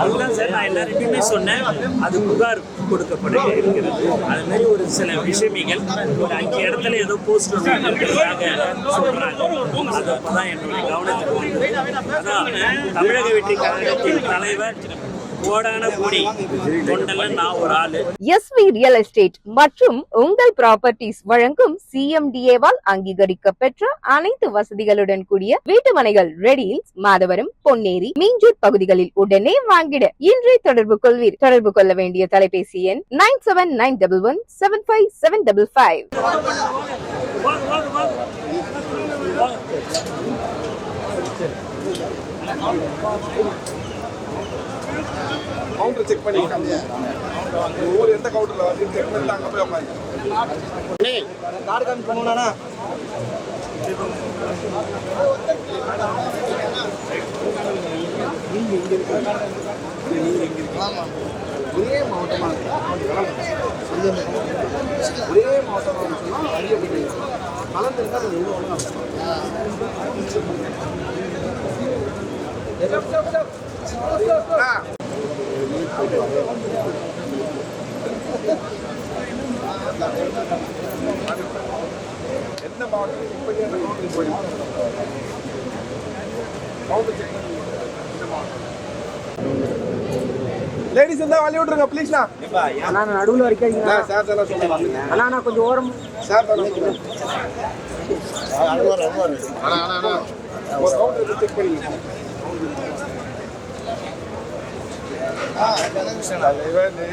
அதுதான் சார் நான் எல்லாருக்குமே சொன்னேன். அது புகார் கொடுக்கப்பட இருக்கிறது. அது மாதிரி ஒரு சில விஷயங்கள் ஒரு அஞ்சு இடத்துல ஏதோ போஸ்ட் இருக்கிறதாக சொல்றாங்க. அது அப்பதான் என்னுடைய கவனத்துக்கு வந்தது. அதான் தமிழக வெற்றி கழகத்தின் தலைவர் கோடான கோடி தொண்டல்ல நான் ஒரு ஆளு. எஸ்வி ரியல் எஸ்டேட் மற்றும் உங்கள் ப்ராப்பர்ட்டிஸ் வழங்கும் சிஎம்டிஏவால் அங்கீகரிக்க பெற்ற அனைத்து வசதிகளுடன் கூடிய வீட்டுமனைகள் ரெடியில் மாதவரம் பொன்னேரி மீஞ்சூர் பகுதிகளில் உடனே வாங்கிட. இன்றே தொடர்பு கொள்வீர். தொடர்பு கொள்ள வேண்டிய தொலைபேசி எண் nine seven nine double one seven five seven double five. Thank you. Counter check பண்ணிக்கிட்டாங்க ஒவ்வொரு எந்த கவுண்டரில் வந்து செக் பண்ணிட்டு அங்கே போய் உட்காந்து ஒரே மாவட்டமாக ஒரே மாவட்டமாக சொன்னால் அறியப்பட்டு கலந்து இருந்தால் அது எவ்வளோ ஒன்றா எந்த மாவட்டம் பண்ணி செக் பண்ணி எந்த மாவட்டம் லேடிஸ் இருந்தா வழி விட்டுருங்க ப்ளீஸ்ண்ணா அண்ணா நான் நடுவுல வரைக்கும் சார் தானே சொல்லுங்க அண்ணா கொஞ்சம் ஓரம் சார் சொல்லுங்க செக் பண்ணிங்க தலைவனே.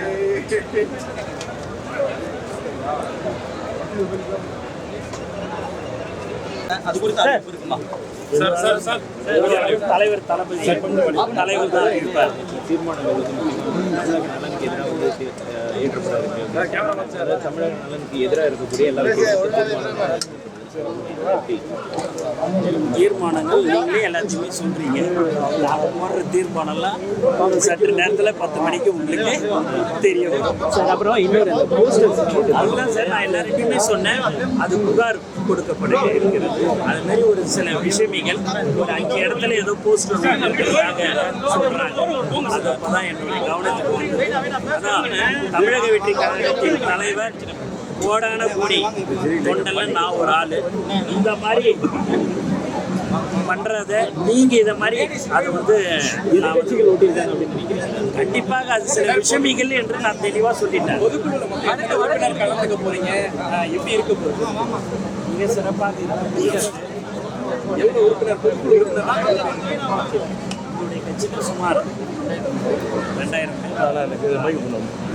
சார் சார் சார் தலைவர் தளபதி தலைவர் தான் இருப்பார் தீர்மானங்கள் வந்து தமிழக நலனுக்கு எதிராக இருக்கக்கூடிய எல்லாருக்கும் தீர்மானங்கள் நீங்களே எல்லாத்தையுமே சொல்றீங்க. நாங்க போடுற தீர்மானம்லாம் சற்று நேரத்துல பத்து மணிக்கு உங்களுக்கு தெரிய வரும். சார் அப்புறம் இன்னொரு அதுதான் சார் நான் எல்லார்கிட்டயுமே சொன்னேன். அது புகார் கொடுக்கப்பட இருக்கிறது. அது மாதிரி ஒரு சில விஷமிகள் ஒரு அஞ்சு இடத்துல ஏதோ போஸ்ட் சொல்றாங்க. அது அப்பதான் என்னுடைய கவனத்துக்கு அதான் தமிழக வெற்றி கழகத்தின் தலைவர் கோடான கோடி தொண்டல்ல நான் ஒரு ஆள். இந்த மாதிரி பண்ணுறத நீங்கள் இதை மாதிரி அது வந்து நான் வந்து கண்டிப்பாக அது சில விஷமிகள் என்று நான் தெளிவாக சொல்லிட்டேன். உறுப்பினர் கலந்துக்க போறீங்க. எப்படி இருக்க போகுது? மிக சிறப்பாக உறுப்பினர் பொதுக்குழு உறுப்பினர் கட்சிக்கு சுமார் ரெண்டாயிரம் பேர்.